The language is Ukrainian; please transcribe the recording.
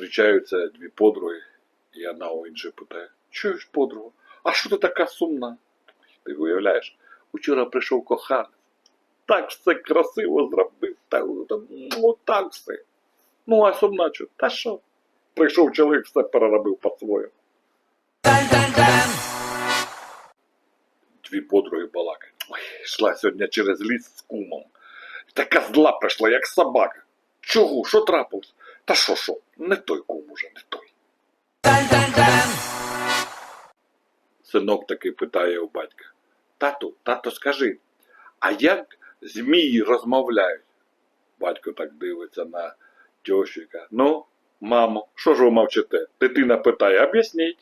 Зустрічаються дві подруги, і одна у іншої питає, чуєш, подругу, а що ти така сумна? Ти уявляєш, учора прийшов коханець, так все красиво зробив, та, та, ну так все. Ну, а сумна що? Та що? Прийшов чоловік, все переробив по-своєму. Дві подруги балакають. Ой, йшла сьогодні через ліс з кумом. Така зла прийшла, як собака. Чого? Що трапилось? Та що, що? Не той кум уже, не той. Синок таки питає у батька. Тату, тато, скажи, а як змії розмовляють? Батько так дивиться на каже, ну, мамо, що ж ви мовчите? Дитина питає, об'ясніть.